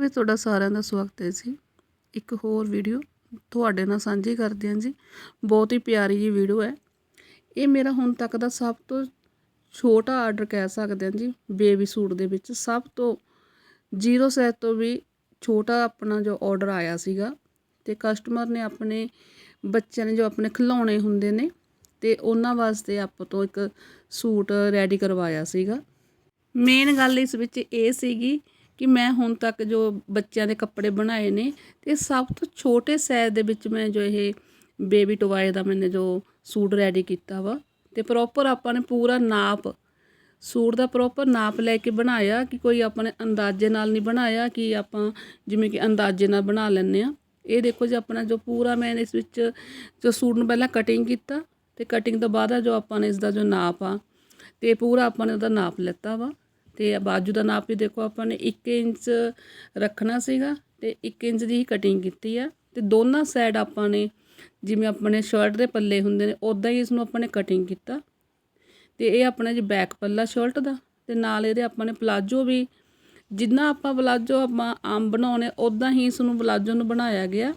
ਵਿੱਚ ਤੁਹਾਡਾ ਸਾਰਿਆਂ ਦਾ ਸਵਾਗਤ ਹੈ ਜੀ। ਇੱਕ ਹੋਰ ਵੀਡੀਓ ਤੁਹਾਡੇ ਨਾਲ ਸਾਂਝੀ ਕਰਦੇ ਹਾਂ ਜੀ। ਬਹੁਤ ਹੀ ਪਿਆਰੀ ਜੀ ਵੀਡੀਓ ਹੈ। ਇਹ ਮੇਰਾ ਹੁਣ ਤੱਕ ਦਾ ਸਭ ਤੋਂ ਛੋਟਾ ਆਰਡਰ ਕਹਿ ਸਕਦੇ ਹਾਂ ਜੀ ਬੇਬੀ ਸੂਟ ਦੇ ਵਿੱਚ। ਸਭ ਤੋਂ ਜ਼ੀਰੋ ਸਾਈਜ਼ ਤੋਂ ਵੀ ਛੋਟਾ ਆਪਣਾ ਜੋ ਆਰਡਰ ਆਇਆ ਸੀਗਾ ਤੇ ਕਸਟਮਰ ਨੇ ਆਪਣੇ ਬੱਚਿਆਂ ਨੇ ਜੋ ਆਪਣੇ ਖਿਡੌਣੇ ਹੁੰਦੇ ਨੇ ਤੇ ਉਹਨਾਂ ਵਾਸਤੇ ਆਪ ਤੋਂ ਇੱਕ ਸੂਟ ਰੈਡੀ ਕਰਵਾਇਆ ਸੀਗਾ। ਮੇਨ ਗੱਲ ਇਸ ਵਿੱਚ ਇਹ ਸੀਗੀ ਕਿ ਮੈਂ ਹੁਣ ਤੱਕ ਜੋ ਬੱਚਿਆਂ ਦੇ ਕੱਪੜੇ ਬਣਾਏ ਨੇ ਤੇ ਸਭ ਤੋਂ ਛੋਟੇ ਸਾਈਜ਼ ਦੇ ਵਿੱਚ ਮੈਂ ਜੋ ਇਹ ਬੇਬੀ ਟੋਏ ਦਾ ਮੈਨੇ ਜੋ ਸੂਟ ਰੈਡੀ ਕੀਤਾ ਵਾ ਤੇ ਪ੍ਰੋਪਰ ਆਪਾਂ ਨੇ ਪੂਰਾ ਨਾਪ, ਸੂਟ ਦਾ ਪ੍ਰੋਪਰ ਨਾਪ ਲੈ ਕੇ ਬਣਾਇਆ ਕਿ ਕੋਈ ਆਪਣੇ ਅੰਦਾਜ਼ੇ ਨਾਲ ਨਹੀਂ ਬਣਾਇਆ ਕਿ ਆਪਾਂ ਜਿਵੇਂ ਕਿ ਅੰਦਾਜ਼ੇ ਨਾਲ ਬਣਾ ਲੈਂਦੇ ਆ ਇਹ ਦੇਖੋ ਜੀ ਆਪਣਾ ਜੋ ਪੂਰਾ ਮੈਂ ਇਸ ਵਿੱਚ ਜੋ ਸੂਟ ਨੂੰ ਪਹਿਲਾਂ ਕਟਿੰਗ ਕੀਤਾ ਤੇ ਕਟਿੰਗ ਤੋਂ ਬਾਅਦ ਜੋ ਆਪਾਂ ਨੇ ਇਸ ਦਾ ਜੋ ਨਾਪ ਆ, ਤੇ ਪੂਰਾ ਆਪਾਂ ਨੇ ਉਹਦਾ ਨਾਪ ਲੈਤਾ ਵਾ। ਤੇ ਬਾਜੂ ਦਾ ਨਾਪ ਵੀ ਦੇਖੋ ਆਪਾਂ ਨੇ 1 ਇੰਚ ਰੱਖਣਾ ਸੀਗਾ ਤੇ 1 ਇੰਚ ਦੀ ਹੀ ਕਟਿੰਗ ਕੀਤੀ ਆ ਤੇ ਦੋਨਾਂ ਸਾਈਡ ਆਪਾਂ ਨੇ ਜਿਵੇਂ ਆਪਣੇ ਸ਼ਰਟ ਦੇ ਪੱਲੇ ਹੁੰਦੇ ਨੇ ਉਦਾਂ ਹੀ ਇਸ ਨੂੰ ਆਪਾਂ ਨੇ ਕਟਿੰਗ ਕੀਤਾ ਤੇ ਇਹ ਆਪਣਾ ਜੀ ਬੈਕ ਪੱਲਾ ਸ਼ਰਟ ਦਾ ਤੇ ਨਾਲ ਇਹਦੇ ਆਪਾਂ ਨੇ ਪਲਾਜੋ ਵੀ ਜਿੰਨਾ ਆਪਾਂ ਪਲਾਜੋ ਆਪਾਂ ਆਮ ਬਣਾਉਣੇ ਉਦਾਂ ਹੀ ਇਸ ਨੂੰ ਪਲਾਜੋ ਨੂੰ ਬਣਾਇਆ ਗਿਆ।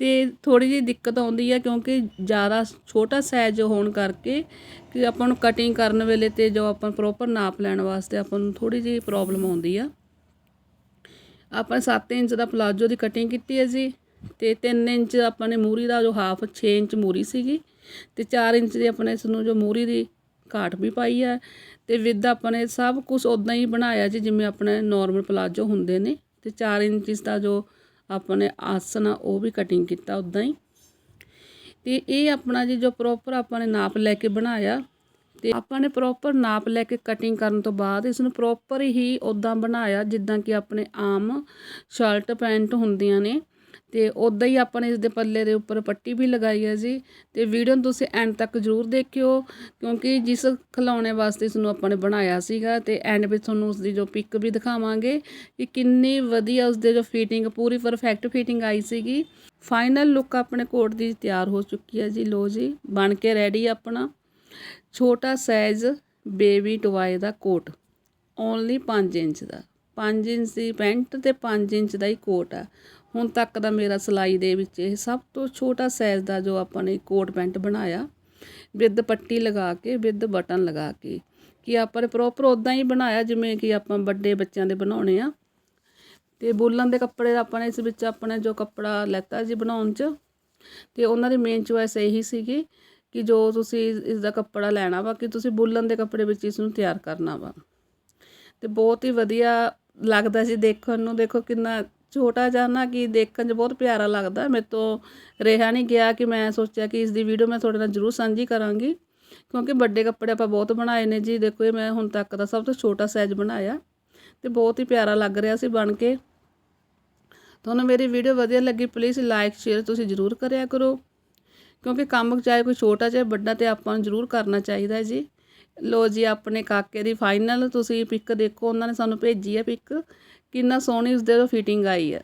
ਅਤੇ ਥੋੜ੍ਹੀ ਜਿਹੀ ਦਿੱਕਤ ਆਉਂਦੀ ਹੈ ਕਿਉਂਕਿ ਜ਼ਿਆਦਾ ਛੋਟਾ ਸਾਈਜ਼ ਹੋਣ ਕਰਕੇ ਕਿ ਆਪਾਂ ਨੂੰ ਕਟਿੰਗ ਕਰਨ ਵੇਲੇ ਤੇ ਜੋ ਆਪਾਂ ਪ੍ਰੋਪਰ ਨਾਪ ਲੈਣ ਵਾਸਤੇ ਆਪਾਂ ਨੂੰ ਥੋੜ੍ਹੀ ਜਿਹੀ ਪ੍ਰੋਬਲਮ ਆਉਂਦੀ ਆ। ਆਪਾਂ 7 ਇੰਚ ਦਾ ਪਲਾਜੋ ਦੀ ਕਟਿੰਗ ਕੀਤੀ ਹੈ ਜੀ ਤੇ 3 ਇੰਚ ਆਪਾਂ ਨੇ ਮੂਰੀ ਦਾ ਜੋ ਹਾਫ 6 ਇੰਚ ਮੂਰੀ ਸੀਗੀ ਤੇ 4 ਇੰਚ ਦੀ ਆਪਣੇ ਇਸ ਨੂੰ ਜੋ ਮੂਰੀ ਦੀ ਘਾਟ ਵੀ ਪਾਈ ਹੈ ਤੇ ਵਿਦ ਆਪਾਂ ਨੇ ਸਭ ਕੁਝ ਉਦਾਂ ਹੀ ਬਣਾਇਆ ਜੀ ਜਿਵੇਂ ਆਪਣੇ ਨਾਰਮਲ ਪਲਾਜੋ ਹੁੰਦੇ ਨੇ ਤੇ 4 ਇੰਚ ਦਾ ਜੋ ਆਪਣੇ ਨੇ ਆਸਨ ਆ ਉਹ ਵੀ ਕਟਿੰਗ ਕੀਤਾ ਉਦਾਂ ਹੀ। ਤੇ ਇਹ ਆਪਣਾ ਜੀ ਜੋ ਪ੍ਰੋਪਰ ਆਪਾਂ ਨੇ ਨਾਪ ਲੈ ਕੇ ਬਣਾਇਆ, ਤੇ ਆਪਾਂ ਨੇ ਪ੍ਰੋਪਰ ਨਾਪ ਲੈ ਕੇ ਕਟਿੰਗ ਕਰਨ ਤੋਂ ਬਾਅਦ ਇਸ ਨੂੰ ਪ੍ਰੋਪਰ ਹੀ ਉਦਾਂ ਬਣਾਇਆ ਜਿੱਦਾਂ ਕਿ ਆਪਣੇ ਆਮ ਸ਼ਰਟ ਪੈਂਟ ਹੁੰਦੀਆਂ ਨੇ। ਤੇ ਉਦਾਂ ਹੀ ਆਪਾਂ ਨੇ ਇਸ ਦੇ ਪੱਲੇ ਦੇ ਉੱਪਰ ਪੱਟੀ ਵੀ ਲਗਾਈ ਹੈ ਜੀ। ਤੇ ਵੀਡੀਓ ਨੂੰ ਤੁਸੀਂ ਐਂਡ ਤੱਕ ਜ਼ਰੂਰ ਦੇਖਿਓ, ਕਿਉਂਕਿ ਜਿਸ ਖਿਲਾਉਣੇ ਵਾਸਤੇ ਇਸ ਨੂੰ ਆਪਾਂ ਨੇ ਬਣਾਇਆ ਸੀਗਾ ਤੇ ਐਂਡ ਵਿੱਚ ਤੁਹਾਨੂੰ ਉਸ ਦੀ ਜੋ ਪਿਕ ਵੀ ਦਿਖਾਵਾਂਗੇ ਕਿ ਕਿੰਨੀ ਵਧੀਆ ਉਸ ਦੇ ਜੋ ਫਿਟਿੰਗ ਪੂਰੀ ਪਰਫੈਕਟ ਫਿਟਿੰਗ ਆਈ ਸੀਗੀ। ਫਾਈਨਲ ਲੁੱਕ ਆਪਣੇ ਕੋਟ ਦੀ ਤਿਆਰ ਹੋ ਚੁੱਕੀ ਹੈ ਜੀ ਲੋ ਜੀ, ਬਣ ਕੇ ਰੈਡੀ ਆਪਣਾ। ਛੋਟਾ ਸਾਈਜ਼ ਬੇਬੀ ਟਵਾਏ ਦਾ ਕੋਟ ਓਨਲੀ 5 ਇੰਚ ਦਾ। 5 ਇੰਚ ਦੀ ਪੈਂਟ ਤੇ 5 ਇੰਚ ਦਾ ਹੀ ਕੋਟ ਆ। ਹੁਣ ਤੱਕ ਦਾ ਮੇਰਾ ਸਿਲਾਈ ਦੇ ਵਿੱਚ ਇਹ ਸਭ ਤੋਂ ਛੋਟਾ ਸਾਈਜ਼ ਦਾ ਜੋ ਆਪਾਂ ਨੇ ਕੋਟ ਪੈਂਟ ਬਣਾਇਆ, ਵਿਦ ਪੱਟੀ ਲਗਾ ਕੇ, ਵਿਦ ਬਟਨ ਲਗਾ ਕੇ, ਕਿ ਆਪਾਂ ਨੇ ਪ੍ਰੋਪਰ ਉਦਾਂ ਹੀ ਬਣਾਇਆ, ਜਿਵੇਂ ਕਿ ਆਪਾਂ ਵੱਡੇ ਬੱਚਿਆਂ ਦੇ ਬਣਾਉਣੇ ਆ। ਤੇ ਬੋਲਣ ਦੇ ਕੱਪੜੇ ਆਪਾਂ ਨੇ ਇਸ ਵਿੱਚ ਆਪਣੇ ਜੋ ਕੱਪੜਾ ਲੈਤਾ ਜੀ ਬਣਾਉਣ 'ਚ, ਤੇ ਉਹਨਾਂ ਦੀ ਮੇਨ ਚੁਆਇਸ ਇਹੀ ਸੀਗੀ ਕਿ ਜੋ ਤੁਸੀਂ ਇਸ ਦਾ ਕੱਪੜਾ ਲੈਣਾ ਵਾ, ਕਿ ਤੁਸੀਂ ਬੁੱਲਨ ਦੇ ਕੱਪੜੇ ਵਿੱਚ ਇਸ ਨੂੰ ਤਿਆਰ ਕਰਨਾ ਵਾ। ਤੇ ਬਹੁਤ ਹੀ ਵਧੀਆ ਲੱਗਦਾ ਸੀ ਦੇਖਣ ਨੂੰ, ਦੇਖੋ ਕਿੰਨਾ ਛੋਟਾ ਜਿਹਾ ਨਾ ਕਿ ਦੇਖਣ 'ਚ ਬਹੁਤ ਪਿਆਰਾ ਲੱਗਦਾ। ਮੇਰੇ ਤੋਂ ਰਿਹਾ ਨਹੀਂ ਗਿਆ ਕਿ ਮੈਂ ਸੋਚਿਆ ਕਿ ਇਸ ਦੀ ਵੀਡੀਓ ਮੈਂ ਤੁਹਾਡੇ ਨਾਲ ਜ਼ਰੂਰ ਸਾਂਝੀ ਕਰਾਂਗੀ। ਕਿਉਂਕਿ ਵੱਡੇ ਕੱਪੜੇ ਆਪਾਂ ਬਹੁਤ ਬਣਾਏ ਨੇ ਜੀ। ਦੇਖੋ ਇਹ ਮੈਂ ਹੁਣ ਤੱਕ ਦਾ ਸਭ ਤੋਂ ਛੋਟਾ ਸਾਈਜ਼ ਬਣਾਇਆ ਤੇ ਬਹੁਤ ਹੀ ਪਿਆਰਾ ਲੱਗ ਰਿਹਾ ਸੀ ਬਣ ਕੇ। ਤੁਹਾਨੂੰ ਮੇਰੀ ਵੀਡੀਓ ਵਧੀਆ ਲੱਗੀ ਪਲੀਜ਼ ਲਾਈਕ ਸ਼ੇਅਰ ਤੁਸੀਂ ਜ਼ਰੂਰ ਕਰਿਆ ਕਰੋ। ਕਿਉਂਕਿ ਕੰਮ ਚਾਹੇ ਕੋਈ ਛੋਟਾ ਚਾਹੇ ਵੱਡਾ ਤੇ ਆਪਾਂ ਨੂੰ ਜ਼ਰੂਰ ਕਰਨਾ ਚਾਹੀਦਾ ਜੀ। ਲੋ ਜੀ, ਆਪਣੇ ਕਾਕੇ ਦੀ ਫਾਈਨਲ ਤੁਸੀਂ ਪਿਕ ਦੇਖੋ, ਉਹਨਾਂ ਨੇ ਸਾਨੂੰ ਭੇਜੀ ਹੈ ਪਿਕ ਕਿੰਨਾ ਸੋਹਣੀ ਉਸਦੇ ਤੋਂ ਫਿਟਿੰਗ ਆਈ ਹੈ।